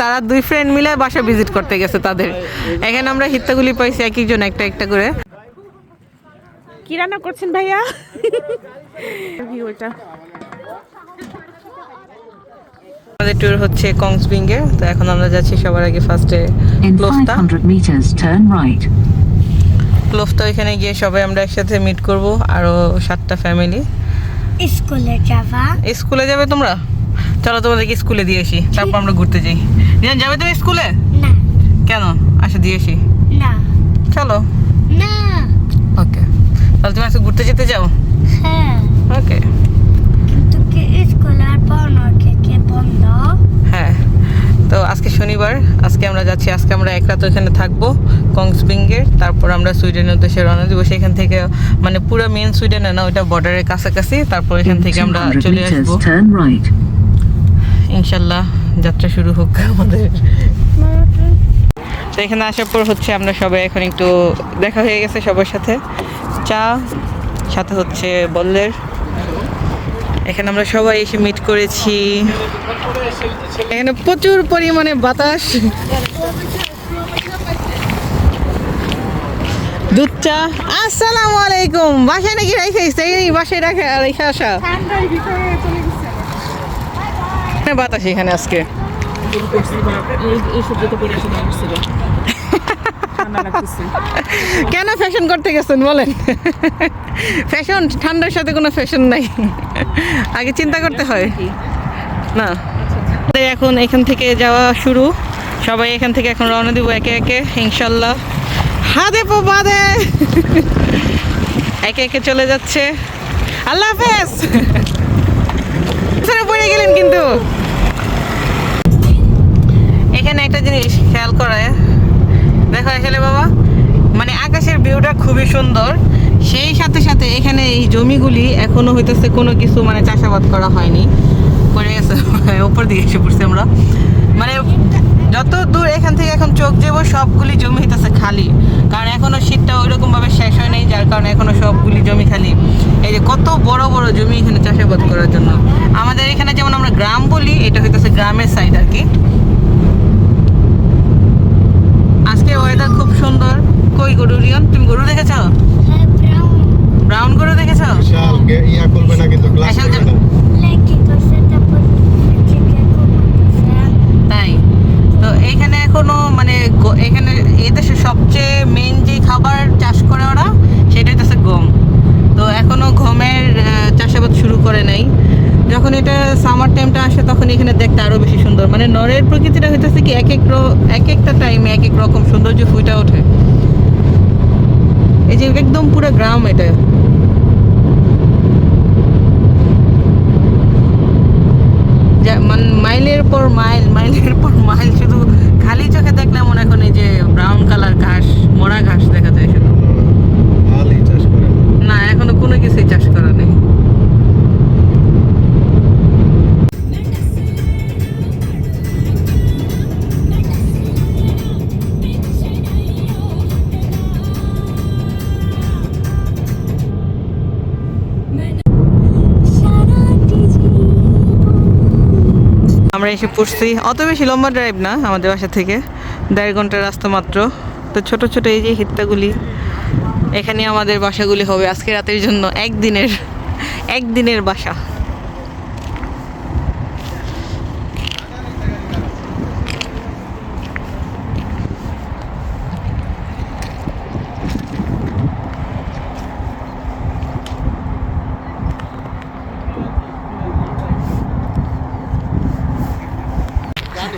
তারা দুই ফ্রেন্ড মিলে বাসা ভিজিট করতে গেছে তাদের। এখানে আমরা হিত্তাগুলি পাইছি এক একজন একটা একটা করে। কি রান্না করছেন ভাইয়া? আমাদের ট্যুর হচ্ছে কংসবিঙ্গে তো এখন আমরা যাচ্ছি সবার আগে ফার্স্টে In ক্লোফতা 500 meters, turn right. ক্লোফতা ওইখানে গিয়ে সবাই আমরা একসাথে মিট করব আরও সাতটা ফ্যামিলি স্কুলে যাবা? স্কুলে যাবে তোমরা? চলো তোমাদেরকে স্কুলে দিয়ে আসি তারপর আমরা ঘুরতে যাই। রিয়ান যাবে তুমি স্কুলে? না। কেন? আসে দিয়ে আসি। না। চলো। না। ওকে। তাহলে তুমি আজকে ঘুরতে যেতে যাও? হ্যাঁ। ওকে। কিন্তু কি স্কুল আর পনেরো থেকে বন্ধ হ্যাঁ। তো আজকে শনিবার আজকে আমরা যাচ্ছি আজকে আমরা এক রাত ওখানে থাকব কংসবিঙ্গের তারপর আমরা সুইডেনের উদ্দেশ্যে রওনা দিব। সেখান থেকে মানে পুরো মেন সুইডেনে না ওইটা বর্ডারের কাছাকাছি তারপর এখান থেকে আমরা চলে আসব. ইনশাল্লাহ যাত্রা শুরু হোক আমাদের। তো এখানে আসার পর হচ্ছে আমরা সবাই এখন একটু দেখা হয়ে গেছে সবার সাথে। চা, সাথে হচ্ছে বললের। এখানে আমরা সবাই এসে মিট করেছি। এখানে প্রচুর পরিমাণে বাতাস। দুধ, চা। আসসালামু আলাইকুম। বাসায় নাকি এই বাসায় রাখে রেখে আসা। এখানে বাতাস এখানে আজকে? কেন ফ্যাশন করতে গেছেন বলেন? ফ্যাশন ঠান্ডার সাথে কোনো ফ্যাশন নাই। আগে চিন্তা করতে হয়। না। তাই এখন এখান থেকে যাওয়া শুরু। সবাই এখান থেকে এখন রওনা দিব একে একে ইনশাল্লাহ। হাদে পো বাদে একে একে চলে যাচ্ছে। আল্লাহ হাফেজ। পড়ে গেলেন কিন্তু। এখানে একটা জিনিস খেয়াল করে। দেখো এখানে বাবা মানে আকাশের ভিউটা খুবই সুন্দর। সেই সাথে সাথে এখানে এই জমিগুলি এখনও হইতেছে কোনো কিছু মানে চাষাবাদ করা হয়নি। পড়ে গেছে, উপর দিকে এসে পড়ছি আমরা। মানে যত দূর এখান থেকে এখন চোখ যাব, সবগুলি জমি হইতেছে খালি। কারণ এখনও শীতটা ওইরকম ভাবে শেষ হয় নাই, যার কারণে এখনও সবগুলি জমি খালি। এই যে কত বড় বড় জমি এখানে চাষাবাদ করার জন্য। আমাদের এখানে যেমন আমরা গ্রাম বলি, এটা হইতেছে গ্রামের সাইড আর কি। আজকে ওয়েদার খুব সুন্দর। কই গরু রিয়ন? তুমি গরু দেখেছ? হ্যাঁ ব্রাউন ব্রাউন গরু দেখেছ? বিশাল ইয়া করবে না কিন্তু করবে না। তাই? তো এখানে এখনও মানে এখানে এই দেশে সবচেয়ে মেন যে খাবার চাষ করে ওরা সেটা হচ্ছে গম। তো এখনও গমের চাষাবাদ শুরু করে নাই। যখন এটা সামার টাইমটা আসে তখন এখানে দেখতে আরও বেশি সুন্দর। মানে নরের প্রকৃতিটা হইতেছে কি এক এক এক একটা টাইমে এক এক রকম সৌন্দর্য ফুটে ওঠে। এই যে একদম পুরো গ্রাম এটা। যা- মাইলের পর মাইল মাইলের পর মাইল শুধু খালি চোখে দেখলে মনে এখন এই যে ব্রাউন কালার ঘাস মরা ঘাস দেখা যায় শুধু। না এখনও কোনো কিছুই চাষ করা নেই। আমরা এসে পড়ছি। অত বেশি লম্বা ড্রাইভ না আমাদের বাসা থেকে। দেড় ঘণ্টার রাস্তা মাত্র। তো ছোট ছোট এই যে হিত্তাগুলি, এখানে আমাদের বাসাগুলি হবে আজকে রাতের জন্য একদিনের একদিনের বাসা।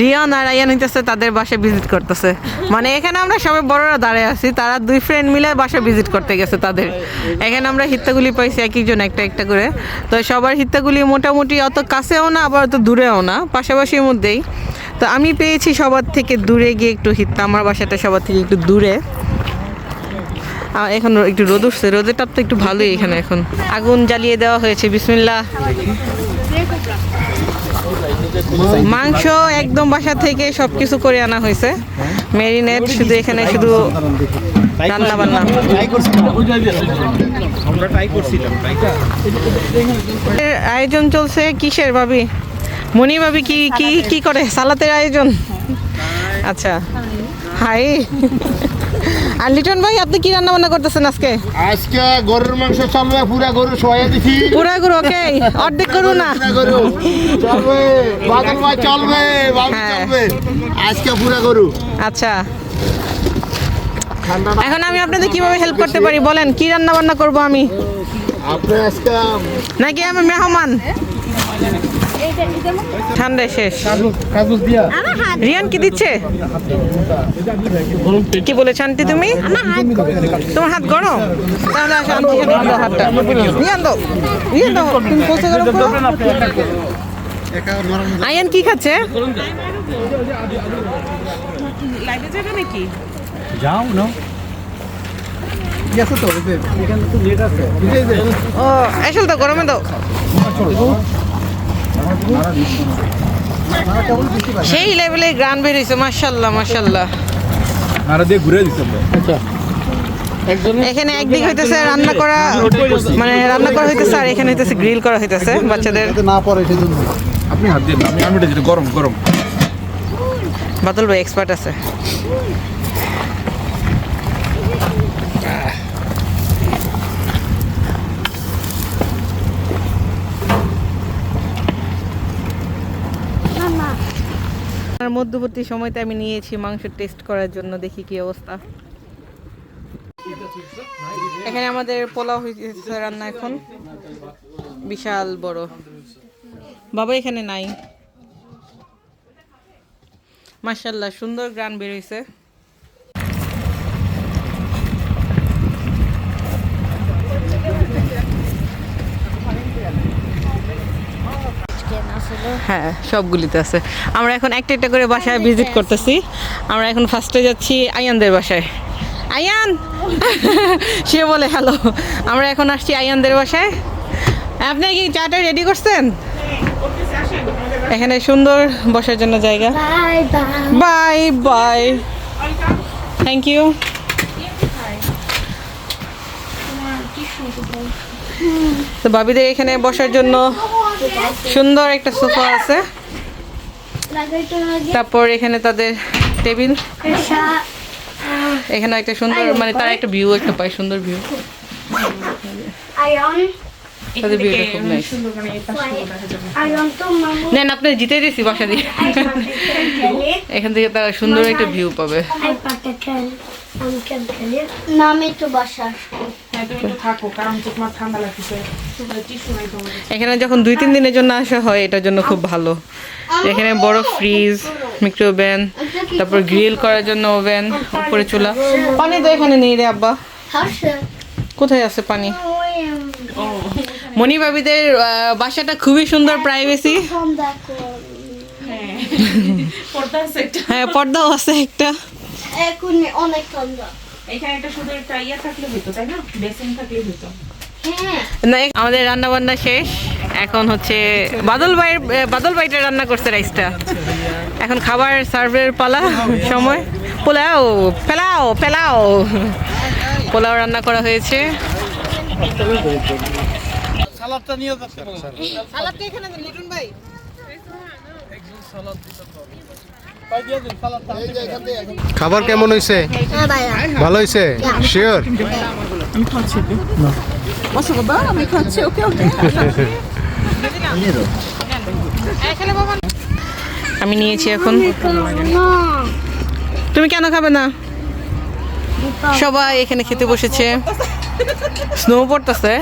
রিয়ান আর আয়ান হইতেছে তাদের বাসায় ভিজিট করতেছে। মানে এখানে আমরা সবাই বড়রা দাঁড়িয়ে আছি, তারা দুই ফ্রেন্ড মিলে বাসায় ভিজিট করতে গেছে তাদের। এখানে আমরা হিত্তাগুলি পাইছি এক একজন একটা একটা করে। তো সবার হিত্তাগুলি মোটামুটি অত কাছেও না, আবার অত দূরেও না, পাশাপাশির মধ্যেই। তো আমি পেয়েছি সবার থেকে দূরে গিয়ে একটু হিত্তা, আমার বাসাটা সবার থেকে একটু দূরে। এখন একটু রোদ উঠছে, রোদের তাপ তো একটু ভালোই এখানে এখন। আগুন জ্বালিয়ে দেওয়া হয়েছে, বিসমিল্লাহ। মাংস একদম বাসা থেকে সবকিছু করে আনা হয়েছে। মেরিনেট শুধু এখানে শুধু রান্না বান্না। আয়োজন চলছে কিসের ভাবি? মনি ভাবি কি কি কি করে? সালাতের আয়োজন? আচ্ছা। হাই। আর লিটন ভাই আপনি কি রান্না বান্না করতেছেন আজকে? আজকে গরুর মাংস চলবে পুরা গরু শোয়া দিছি। পুরা গরু ওকে অর্ধেক গরু না? গরু চলবে বাদল ভাই চলবে হ্যাঁ। চলবে। আজকে পুরা গরু। আচ্ছা। এখন আমি আপনাদের কীভাবে হেল্প করতে পারি? বলেন কি রান্না বান্না করব আমি? আপনি আজকে নাকি আমি মেহমান? ঠান্ডা শেষ। রিয়ান কি দিচ্ছে? কি বলেছ আন্টি তুমি? তোমার হাত গরম? হাতটা। রিয়ান দাও। রিয়ান দাও, তুমি একা নরম আয়ান কি খাচ্ছে? লাইটে যাবে তো তো তো, গরমে দাও। সেই লেভেলে গান বের হয়েছে মার্শাল্লাহ মার্শাল্লাহ এখানে একদিক হইতেছে রান্না করা মানে রান্না করা হইতেছে আর এখানে হইতেছে গ্রিল করা হইতেছে বাচ্চাদের। না পড়ে সেজন্য। আপনি হাত দিয়ে আমি আমি এটা গরম গরম। বাদল ভাই এক্সপার্ট আছে আর মধ্যবর্তী সময়তে আমি নিয়েছি মাংস টেস্ট করার জন্য, দেখি কি অবস্থা। এখানে আমাদের পোলাও হয়েছে রান্না এখন। বিশাল বড়। বাবা এখানে নাই। মাসাল্লাহ সুন্দর গ্রান বেরোইছে হ্যাঁ সবগুলিতে আছে। আমরা এখন একটা একটা করে বাসায় ভিজিট করতেছি। আমরা এখন ফার্স্টে যাচ্ছি আয়ানদের বাসায়। আয়ান সে বলে হ্যালো আমরা এখন আসছি আয়ানদের বাসায়। আপনি কি চাটা রেডি করছেন? এখানে সুন্দর বসার জন্য জায়গা। Bye bye. Bye bye. Thank you তো বাবিদের এখানে বসার জন্য সুন্দর একটা সোফা আছে তারপর এখানে তাদের টেবিল এখানে একটা সুন্দর মানে তার একটা ভিউ একটা পায় সুন্দর ভিউ তাদের ভিউটা খুব নাইস মানে নেন আপনি জিতে দিয়েছি বাসা দিয়ে এখান থেকে তারা সুন্দর একটা ভিউ পাবে তো বাসা হ্যাঁ। এখানে যখন দুই তিন দিনের জন্য আসা হয় এটার জন্য খুব ভালো। এখানে বড় ফ্রিজ মিক্রোওভেন তারপর গ্রিল করার জন্য ওভেন উপরে চুলা। পানি তো এখানে নেই রে আব্বা। কোথায় আছে পানি? মনি ভাবিদের আহ, বাসাটা খুবই সুন্দর প্রাইভেসি পর্দা আছে একটা। হ্যাঁ পর্দাও আছে একটা। এখন অনেক ঠান্ডা। এখানে একটা শুধু একটা ইয়ে থাকলে হতো তাই না? বেসিন থাকলে হতো হ্যাঁ। না আমাদের রান্না বান্না শেষ। এখন হচ্ছে বাদল ভাইয়ের বাদল ভাইটা রান্না করছে রাইসটা। এখন খাবার সার্ভের পালা সময়। পোলাও পেলাও পেলাও। পোলাও রান্না করা হয়েছে। সালাদটা এখানে লিটন ভাই। খাবার কেমন হয়েছে হ্যাঁ ভালো হয়েছে শিওর আমি খাচ্ছি ওকে ওকে এখানে বাবা আমি নিয়েছি এখন। তুমি কেন খাবে না? সবাই এখানে খেতে বসেছে। স্নো পড়তেছে।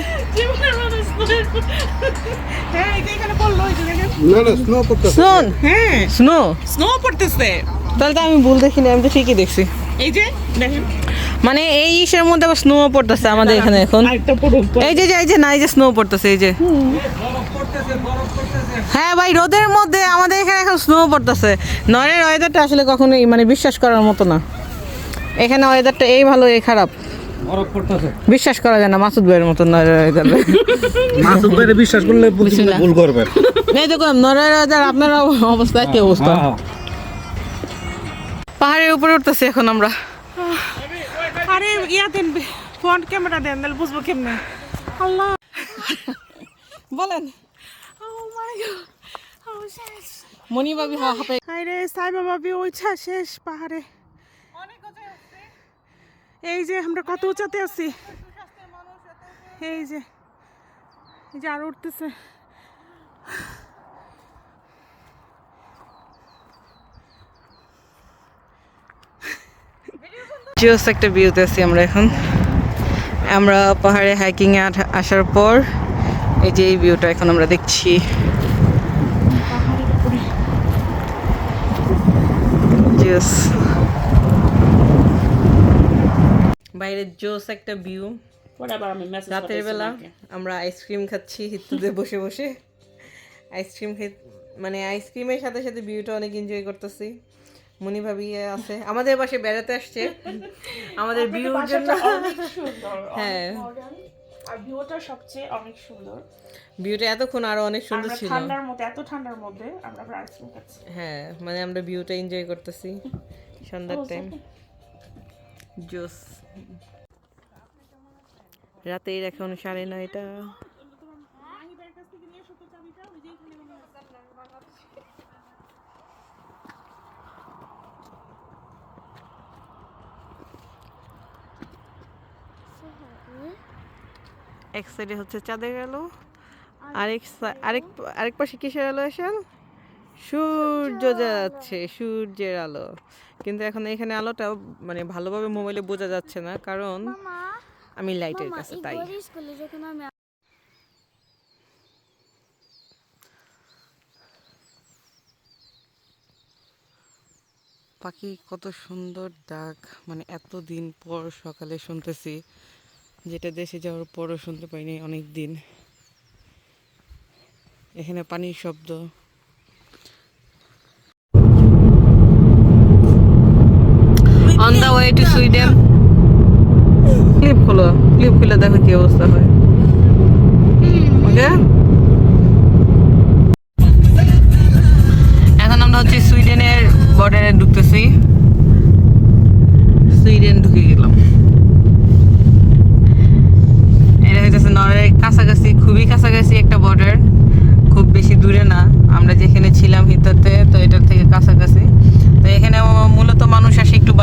হ্যাঁ এই যে এখানে পড়ল এই যে দেখেন। না না স্নো স্নো হ্যাঁ স্নো স্নো পড়তেছে। তাহলে তো আমি ভুল দেখিনি আমি তো ঠিকই দেখছি। এই যে দেখেন। মানে এই ইসের মধ্যে আবার স্নো পড়তেছে আমাদের এখানে এখন। এই যে যে এই যে না এই যে স্নো পড়তেছে এই যে। হ্যাঁ ভাই রোদের মধ্যে আমাদের এখানে এখন স্নো পড়তেছে। নরের ওয়েদারটা আসলে কখনোই মানে বিশ্বাস করার মতো না। এখানে ওয়েদারটা এই ভালো এই খারাপ। বিশ্বাস করা যায় না মাসুদ ভাইয়ের মতো নরের ওয়েদার মাসুদ ভাইরে বিশ্বাস করলে ভুল করবেন এই দেখুন নরের আপনার অবস্থা কি অবস্থা। পাহাড়ের উপরে উঠতেছি এখন আমরা। আরে ইয়া দেন ফ্রন্ট ক্যামেরা দেন তাহলে বুঝব কেমনে। আল্লাহ। বলেন। ও মাই গড ও মনি ভাবি হাফে আরে সাই বাবা বি ওইছা শেষ পাহাড়ে। এই যে আমরা কত উঁচাতে আছি? এই যে এই যে আরও উঠতেছে। জিওস একটা ভিউতে আছি আমরা এখন। আমরা পাহাড়ে হাইকিং এ আসার পর এই যে এই ভিউটা এখন আমরা দেখছি। জিওস বাইরে জোস একটা ভিউ রাতের বেলা আমরা আইসক্রিম খাচ্ছি হিতুতে বসে বসে। আইসক্রিম খেয়ে মানে আইসক্রিমের সাথে সাথে ভিউটা অনেক এনজয় করতেছি। মনি ভাবি আছে আমাদের পাশে বেড়াতে আসছে। আমাদের ভিউর জন্য হ্যাঁ। আর ভিউটা সবচেয়ে অনেক সুন্দর। ভিউটা এতক্ষণ আরও অনেক সুন্দর ছিল। ঠান্ডার মধ্যে এত ঠান্ডার মধ্যে আমরা আইসক্রিম খাচ্ছি। হ্যাঁ মানে আমরা ভিউটা এনজয় করতেছি। সন্ধ্যার টাইম জোস রাতের এখন সাড়ে নয়টা। এক সাইডে হচ্ছে চাঁদের আলো আরেক আরেক আরেক পাশে কিসের আলো এসেন সূর্য যাচ্ছে সূর্যের আলো। কিন্তু এখন এখানে আলোটা মানে ভালোভাবে মোবাইলে বোঝা যাচ্ছে না কারণ আমি লাইটের কাছে তাই। পাখি কত সুন্দর ডাক মানে এত দিন পর সকালে শুনতেছি যেটা দেশে যাওয়ার পরও শুনতে পাইনি অনেক দিন এখানে পানির শব্দ। On the way to Sweden clip খুলো ক্লিপ খুলে দেখো কি অবস্থা হয়। ওকে? এখন আমরা হচ্ছে সুইডেনের বর্ডারে ঢুকতেছি। সুইডেন ঢুকে গেলাম। এটা হইতেছে নরওয়ের কাছাকাছি খুবই কাছাকাছি একটা বর্ডার খুব বেশি দূরে না। আমরা যেখানে ছিলাম হিতাতে তো এটার থেকে কাছাকাছি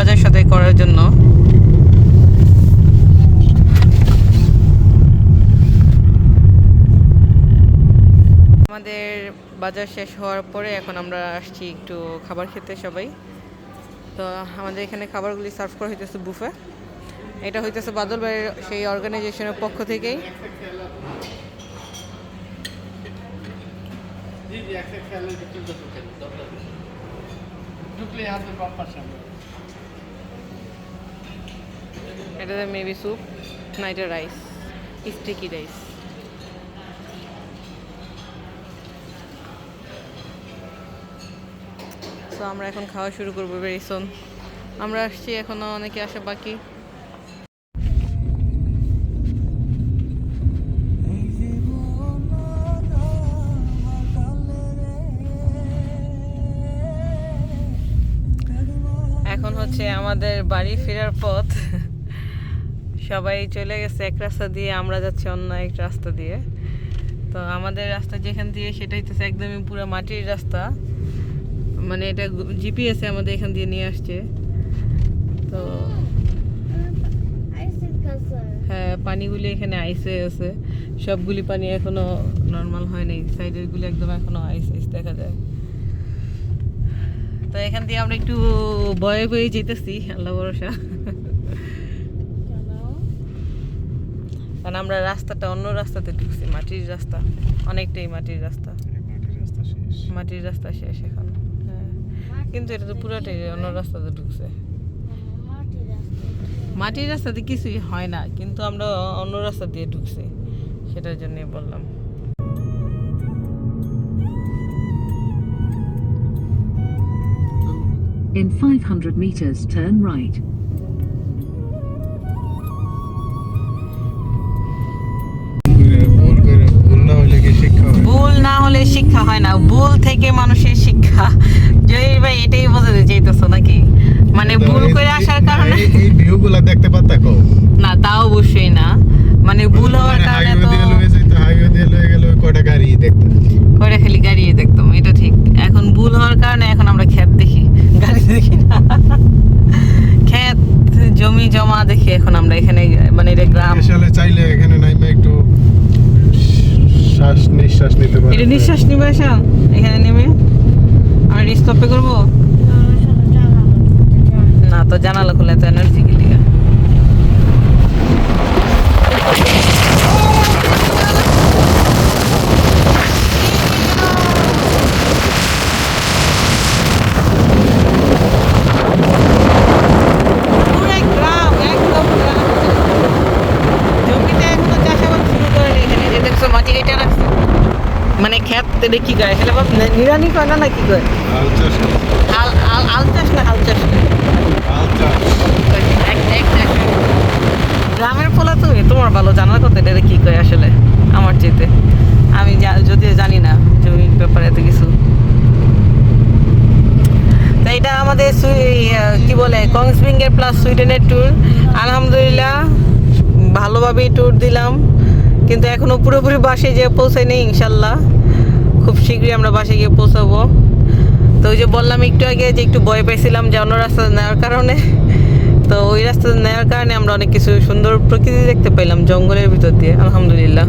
বাজার সাথে করার জন্য। আমাদের বাজার শেষ হওয়ার পরে এখন আমরা আসছি একটু খাবার খেতে সবাই। তো আমাদের এখানে খাবারগুলি সার্ভ করা হইতেছে বুফে। এটা হইতেছে বাদল ভাইয়ের সেই অর্গানাইজেশনের পক্ষ থেকেই। এটাতে মেবি স্যুপ না এটা রাইস স্টিকি রাইস তো আমরা এখন খাওয়া শুরু করব ভেরি সোন আমরা আসছি, এখনও অনেকে আসা বাকি। এখন হচ্ছে আমাদের বাড়ি ফেরার পথ। সবাই চলে গেছে, এক রাস্তা দিয়ে, আমরা যাচ্ছি অন্য এক রাস্তা দিয়ে। তো আমাদের রাস্তা যেখান দিয়ে সেটা হইতেছে একদমই পুরো মাটির রাস্তা। মানে এটা জিপিএসে আমাদের এখান দিয়ে নিয়ে আসছে। তো হ্যাঁ পানিগুলি এখানে আইস আছে। সবগুলি পানি এখনও নর্মাল হয় নাই। সাইডের গুলি একদম এখনও আইস আইস দেখা যায়। তো এখান দিয়ে আমরা একটু ভয়ে ভয়ে যেতেছি, আল্লাহ ভরসা। কারণ আমরা রাস্তাটা অন্য রাস্তাতে ঢুকছি মাটির রাস্তা। অনেকটাই মাটির রাস্তা। মাটির রাস্তা শেষ। এখন। হ্যাঁ। কিন্তু এটা তো পুরাটাই অন্য রাস্তাতে ঢুকছে। মাটির মাটির রাস্তাতে কিছুই হয় না কিন্তু আমরা অন্য রাস্তা দিয়ে ঢুকছি। সেটার জন্যই বললাম। In 500 meters, turn right. না হলে শিক্ষা হয় না। ভুল থেকে মানুষের শিক্ষা। জহির ভাই এটাই বোঝাতে চাইতেছো নাকি? মানে ভুল করে আসার কারণে এই ভিউগুলা দেখতে পারতা কো? না তাও অবশ্যই না মানে ভুল হওয়ার কারণে হাইওয়ে তো দিয়ে লয়ে যাইতো হাইওয়ে দিয়ে লয়ে গেল কয়টা গাড়ি দেখতে করে খালি গাড়িয়ে দেখতাম এটা ঠিক ভুল হওয়ার কারণে এখন আমরা ক্ষেত দেখি গাড়ি দেখি না ক্ষেত জমি জমা দেখি এখন আমরা এখানে মানে এটা গ্রাম এসে চাইলে এখানে নাইমে একটু শ্বাস নিঃশ্বাস নিতে পারে এটা নিঃশ্বাস নিবে আসা এখানে নেমে আর স্টপে করব না তো জানালা খুলে তো এনার্জি কি লিগা পুরো গ্রাম, একদম গ্রাম। জমিতে এখনও চাষাবাদ শুরু করেনি এখানে। যে দেখছ মাটি কেটে রাখছে। মানে ক্ষেত এটা কি করে এখানে বাপ নিরানি করে না না কি করে হাল চাষ আল আল আল চাষ না হাল চাষ গ্রামের পোলা তুমি তোমার ভালো জানার কথা এটা কি কয় আসলে? আমার চেতে আমি যদিও জানি না জমির ব্যাপারে এত কিছু। এটা আমাদের কি বলে কংসবিঙ্গের প্লাস সুইডেনের ট্যুর আলহামদুলিল্লাহ ভালোভাবেই ট্যুর দিলাম। কিন্তু এখনও পুরোপুরি বাসে যে পৌঁছায়নি ইনশাল্লাহ। খুব শীঘ্রই আমরা বাসে গিয়ে পৌঁছাবো। তো ওই যে বললাম একটু আগে যে একটু ভয় পাইছিলাম যে অন্য রাস্তা নেওয়ার কারণে। তো ওই রাস্তা নেওয়ার কারণে আমরা অনেক কিছু সুন্দর প্রকৃতি দেখতে পেলাম জঙ্গলের ভিতর দিয়ে, আলহামদুলিল্লাহ।